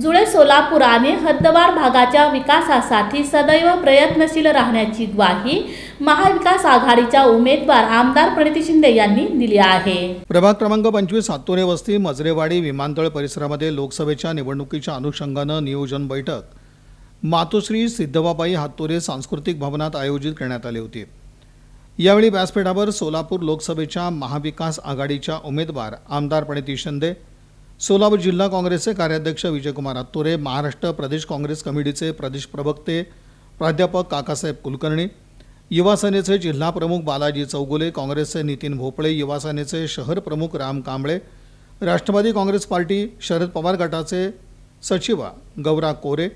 जुळे सोलापुराने हद्दवार भागाच्या विकासासाठी सदैव प्रयत्नशील राहण्याची ग्वाही महाविकास आघाडीच्या उमेदवार आमदार प्रणिती शिंदे यांनी दिली आहे. प्रभाग क्रमांक पंचवीस सातोरे वस्ती मजरेवाडी विमानतळ परिसरामध्ये लोकसभेच्या निवडणुकीच्या अनुषंगानं नियोजन बैठक. मातोश्री सिद्धवाबाई हातोरे सांस्कृतिक भवनात आयोजित करण्यात आली होती. यावेळी व्यासपीठावर सोलापूर लोकसभेच्या महाविकास आघाडीच्या उमेदवार आमदार प्रणिती शिंदे सोलापूर जिल्हा काँग्रेसचे कार्याध्यक्ष विजयकुमार हातोरे महाराष्ट्र प्रदेश काँग्रेस कमिटीचे प्रदेश प्रवक्ते प्राध्यापक काकासाहेब कुलकर्णी युवासेनेचे जिल्हा प्रमुख बालाजी चौगुले काँग्रेसचे नितीन भोपळे युवासेनेचे शहर प्रमुख राम कांबळे राष्ट्रवादी काँग्रेस पार्टी शरद पवार गटाचे सचिवा गौरा कोरे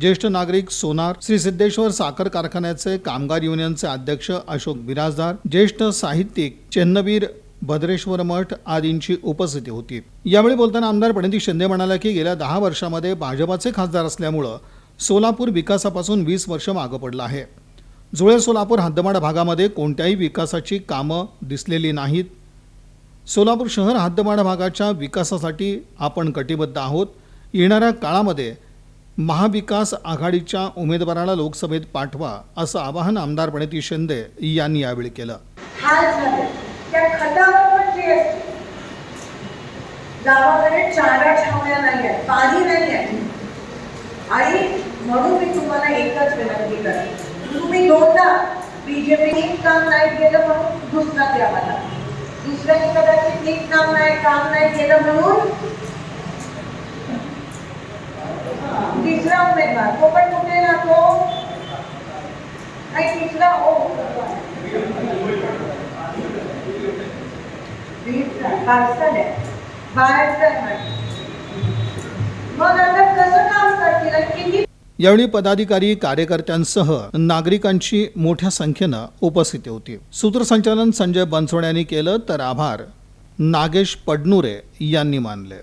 ज्येष्ठ नागरिक सोनार श्री सिद्धेश्वर साखर कारखान्याचे कामगार युनियनचे अध्यक्ष अशोक बिराजदार ज्येष्ठ साहित्यिक चेन्नवीर भद्रेश्वर मठ आदींची उपस्थिती होती. यावेळी बोलताना आमदार प्रणिती शिंदे म्हणाल्या की गेल्या दहा वर्षामध्ये भाजपाचे खासदार असल्यामुळं सोलापूर विकासापासून वीस वर्ष मागं पडलं आहे. जुळे सोलापूर हद्दमाड भागामध्ये कोणत्याही विकासाची कामं दिसलेली नाहीत. सोलापूर शहर हद्दमाड भागाच्या विकासासाठी आपण कटिबद्ध आहोत. येणाऱ्या काळामध्ये महाविकास आघाडीच्या उमेदवाराला लोकसभेत पाठवा असं आवाहन आमदार प्रणिती शिंदे यांनी यावेळी केलं. त्या खतावर पण जे असते. गावाकडे चारा छावण्या नाही आहेत पाणी नाही आहे आणि म्हणून मी तुम्हाला एकच विनंती करते. तुम्ही दोनदा बीजेपी नीट काम नाही केलं म्हणून दुसरा द्यावा लागला दुसऱ्याने कदाचित नीट काम नाही काम नाही केलं म्हणून? तिसरा उमेदवार तो पण पार्सल आहे मग आता कसं काम करतील किती यावेळी पदाधिकारी कार्यकर्त्यांसह नागरिकांची मोठ्या संख्येनं उपस्थिती होती. सूत्रसंचालन संजय बनसोड यांनी केलं तर आभार. नागेश पडनुरे यांनी मानले.